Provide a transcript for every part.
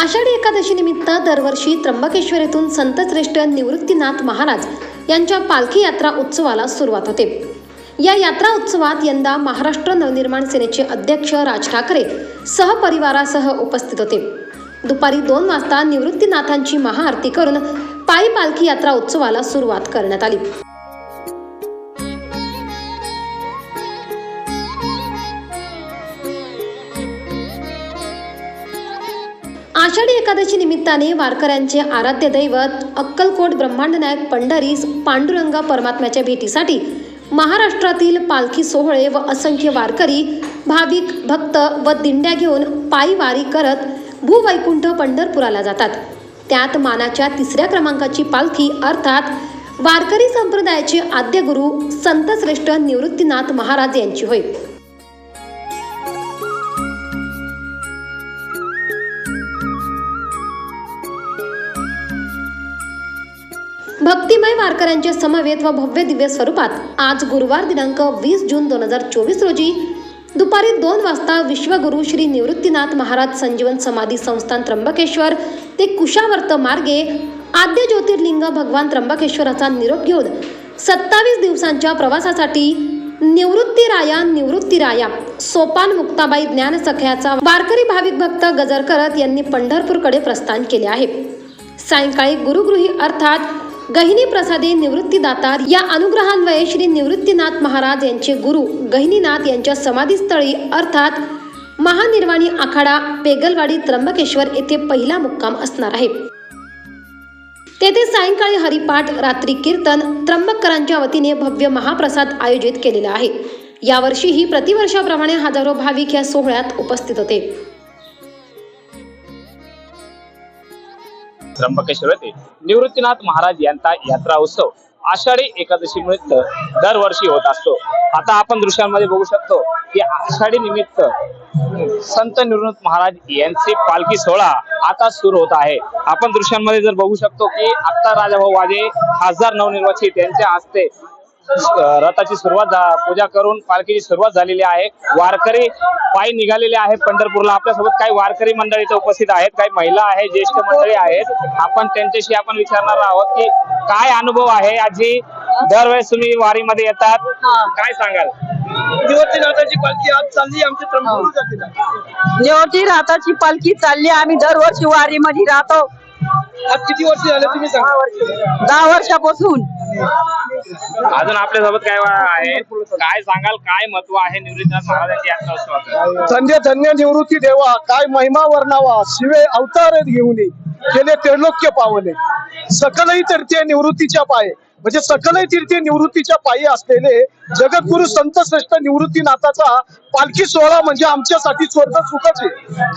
आषाढी एकादशी निमित्त दरवर्षी त्र्यंबकेश्वर येथून संतश्रेष्ठ निवृत्तीनाथ महाराज यांच्या पालखी यात्रा उत्सवाला सुरुवात होते. या यात्रा उत्सवात यंदा महाराष्ट्र नवनिर्माण सेनेचे अध्यक्ष राज ठाकरे सहपरिवारासह उपस्थित होते. दुपारी दोन वाजता निवृत्तीनाथांची महाआरती करून पायी पालखी यात्रा उत्सवाला सुरुवात करण्यात आली. आषाढी एकादशी निमित्ताने वारकऱ्यांचे आराध्य दैवत अक्कलकोट ब्रह्मांडनायक पंढरीस पांडुरंग परमात्म्याच्या भेटीसाठी महाराष्ट्रातील पालखी सोहळे व असंख्य वारकरी भाविक भक्त व दिंड्या घेऊन पायी वारी करत भूवैकुंठ पंढरपुराला जातात. त्यात मानाच्या तिसऱ्या क्रमांकाची पालखी अर्थात वारकरी संप्रदायाचे आद्यगुरू संतश्रेष्ठ निवृत्तीनाथ महाराज यांची होय. भक्तिमय वारकऱ्यांच्या समवेत व भव्य दिव्य स्वरूपात आज गुरुवार दिनांक वीस जून दोन हजार चोवीस रोजी दुपारी दोन वाजता विश्वगुरु श्री निवृत्तीनाथ महाराज संजीवन समाधी संस्थान त्र्यंबकेश्वर ते कुशावर्त मार्गे आद्य ज्योतिर्लिंग भगवान त्र्यंबकेश्वराचा निरोप घेऊन सत्तावीस दिवसांच्या प्रवासासाठी निवृत्तीराया निवृत्तीराया सोपान मुक्ताबाई ज्ञान सख्याचा वारकरी भाविक भक्त गजर करत यांनी पंढरपूरकडे प्रस्थान केले आहे. सायंकाळी गुरुगृही अर्थात गहिनी प्रसादे निवृत्तीदाता या अनुग्रहान्वये श्री निवृत्तीनाथ महाराज यांचे गुरु गहिनीनाथ यांच्या समाधीस्थळी अर्थात महानिर्वाणी आखाडा पेगलवाडी त्र्यंबकेश्वर येथे पहिला मुक्काम असणार आहे. तेथे सायंकाळी हरिपाठ रात्री कीर्तन त्र्यंबकरांच्या वतीने भव्य महाप्रसाद आयोजित केलेला आहे. यावर्षीही प्रतिवर्षाप्रमाणे हजारो भाविक या सोहळ्यात उपस्थित होते. त्र्यंबकेश्वर येथे निवृत्तीनाथ महाराज यांचा यात्रा उत्सव आषाढी एकादशी निमित्त दरवर्षी होत असतो. आता आपण दृश्यांमध्ये बघू शकतो की आषाढी निमित्त संत निवृत्त महाराज यांचे पालखी सोहळा आता सुरू होत आहे. आपण दृश्यांमध्ये जर बघू शकतो की आता राजाभाऊ वाजे खासदार नवनिर्वाचित यांच्या हस्ते रथाची सुरुवात पूजा करून पालखीची सुरुवात झालेली आहे. वारकरी पायी निघालेले आहेत पंढरपूरला. आपल्यासोबत काही वारकरी मंडळी इथे उपस्थित आहेत काही महिला आहेत ज्येष्ठ मंडळी आहेत. आपण त्यांच्याशी आपण विचारणार आहोत की काय अनुभव आहे आजी? दरवेळेस तुम्ही वारीमध्ये येतात. काय सांगाल? निवृत्तीनाथाची पालखी आज चालली जेवढी राताची पालखी चालली आम्ही दरवर्षी वारीमध्ये राहतो. आज किती वर्ष झाले तुम्ही सांगा. दहा वर्षापासून. अजून आपल्यासोबत काय आहे? काय सांगाल? काय महत्त्व आहे निवृत्तीनाथ महाराजांची यात्रा उत्सवाचं? धन्य धन्य निवृत्ती देवा. काय महिमा वर्णावा. शिवे अवतार घेऊन ये. केले त्रिलोक्य पावले. सकलही तीर्थीय निवृत्तीच्या पाये. म्हणजे सकलही तीर्थीय निवृत्तीच्या पायी असलेले जगद्गुरु संत श्रेष्ठ निवृत्तीनाथाचा पालखी सोहळा म्हणजे आमच्यासाठी स्वर्ग सुखच आहे.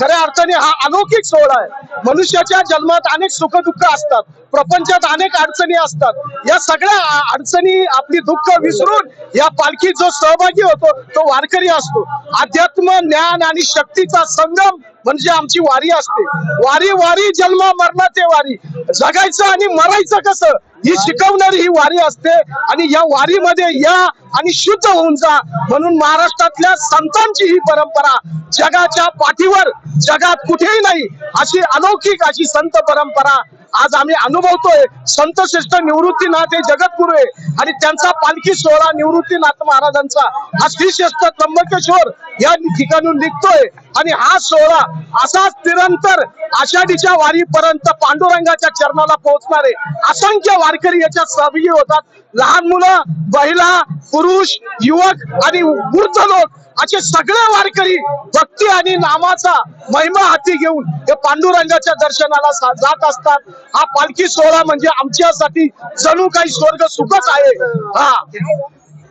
खऱ्या अर्थाने हा अलौकिक सोहळा आहे. मनुष्याच्या जन्मात अनेक सुख दुःख असतात. प्रपंचात अनेक अडचणी असतात. या सगळ्या अडचणी आपली दुःख विसरून या पालखीत जो सहभागी होतो तो वारकरी असतो. अध्यात्म ज्ञान आणि शक्तीचा संगम म्हणजे आमची वारी असते. वारी वारी जन्म मरणाचे वारी. जगायचं आणि मरायचं कसं? ही शिकवणारी ही वारी असते आणि या वारीमध्ये या आणि शुद्ध होऊन जा. म्हणून महाराष्ट्रातल्या संतांची ही परंपरा जगाच्या पाठीवर जगात कुठेही नाही अशी अलौकिक अशी संत परंपरा आज आम्ही अनुभवतोय. संत श्रेष्ठ निवृत्तीनाथ हे जगतगुरु आहे. आणि त्यांचा पालखी सोहळा निवृत्तीनाथ महाराजांचा. हा श्रीश्रेष्ठ त्र्यंबकेश्वर या ठिकाणून निघतोय. आणि हा सोहळा असाच निरंतर आषाढीच्या वारीपर्यंत पांडुरंगाच्या चरणाला पोहोचणारे असंख्य वारकरी याच्यात सहभागी होतात. लहान मुलं महिला पुरुष युवक आणि वृद्ध लोक असे सगळे वारकरी भक्ती आणि नामाचा महिमा हाती घेऊन हे पांडुरंगाच्या दर्शनाला जात असतात. हा पालखी सोहळा म्हणजे आमच्यासाठी जणू काही स्वर्ग सुखच आहे. हा.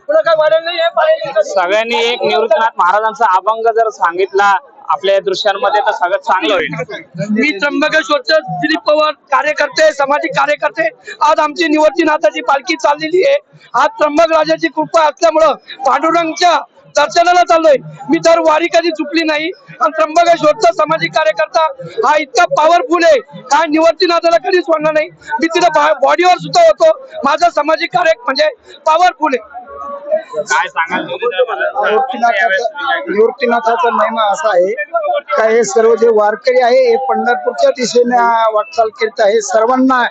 पुढे काय वाढेल नाही हे? सगळ्यांनी एक निवृत्तीनाथ महाराजांचा अभंग जर सांगितला आपल्या दृश्यांमध्ये तर सगळं चांगलं होईल. मी त्र्यंबकेश्वरचे दिलीप पवार कार्यकर्ते सामाजिक कार्यकर्ते आज आमची निवृत्तीनाथाची पालखी चाललेली आहे. आज त्र्यंबक राजाची कृपा असल्यामुळं पांडुरंगच्या दर्शनाला चाललोय. मी दर वारी कधी चुकली नाही. आणि त्र्यंबकेश्वरचा सामाजिक कार्यकर्ता हा इतका पॉवरफुल आहे. हा निवृत्तीनाथाला कधीच वाढणार नाही. मी तिथं बॉडीवर सुद्धा होतो. माझा सामाजिक कार्य म्हणजे पॉवरफुल आहे. काय सांगाल निवृत्तीनाथाचा निवृत्तीनाथाचा महिमा असा आहे का हे सर्व जे वारकरी आहे हे पंढरपूरच्या दिशेने वाटचाल करीत आहे. सर्वांना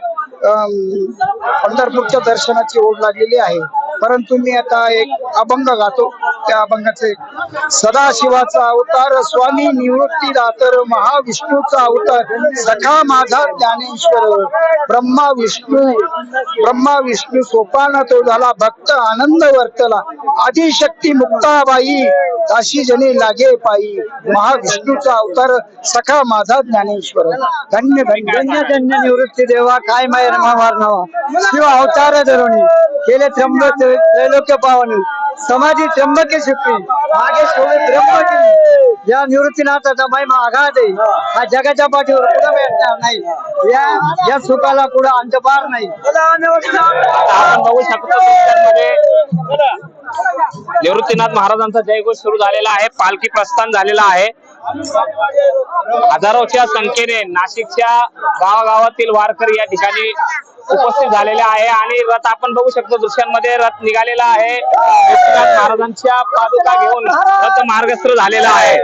पंढरपूरच्या दर्शनाची ओढ लागलेली आहे. परंतु मी आता एक अभंग गातो. त्या अभंगाचे सदाशिवाचा अवतार स्वामी निवृत्ती दातर महाविष्णूचा अवतार सखा माझा ज्ञानेश्वर ब्रह्मा विष्णू ब्रह्मा विष्णू सोपान तो झाला भक्त आनंद वर्तला आदिशक्ती मुक्ताबाई काशी जने लागे पायी महाविष्णूचा अवतार सखा माझा ज्ञानेश्वर. धन्य धन्य. धन्य धन्य निवृत्ती देवा काय माय रमावार नावा शिव अवतार धरुणी केले त्र्यंबक त्रैलोक्य पावन. समाधी त्र्यंबके सुखी मागे सोडे ब्रह्मगिरी या निवृत्तीनाथाचा महिमा आघात आहे. हा. जगाच्या पाठीवर कुठं भेटणार नाही. या या सुखाला कुठं अंतपार नाही. आपण बघू शकतो दृश्यांमध्ये निवृत्तीनाथ महाराजांचा जयघोष सुरू झालेला आहे. पालखी प्रस्थान झालेला आहे. हजारोच्या संख्येने नाशिकच्या गावागावातील वारकरी या ठिकाणी उपस्थित झालेले आहे आणि रथ आपण बघू शकतो दृश्यांमध्ये रथ निघालेला आहे. महाराजांच्या पादुका घेऊन रथ मार्गस्थ झालेला आहे.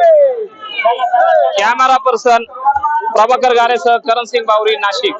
कॅमेरा पर्सन प्रभाकर गारेसह करण सिंग बावरी नाशिक.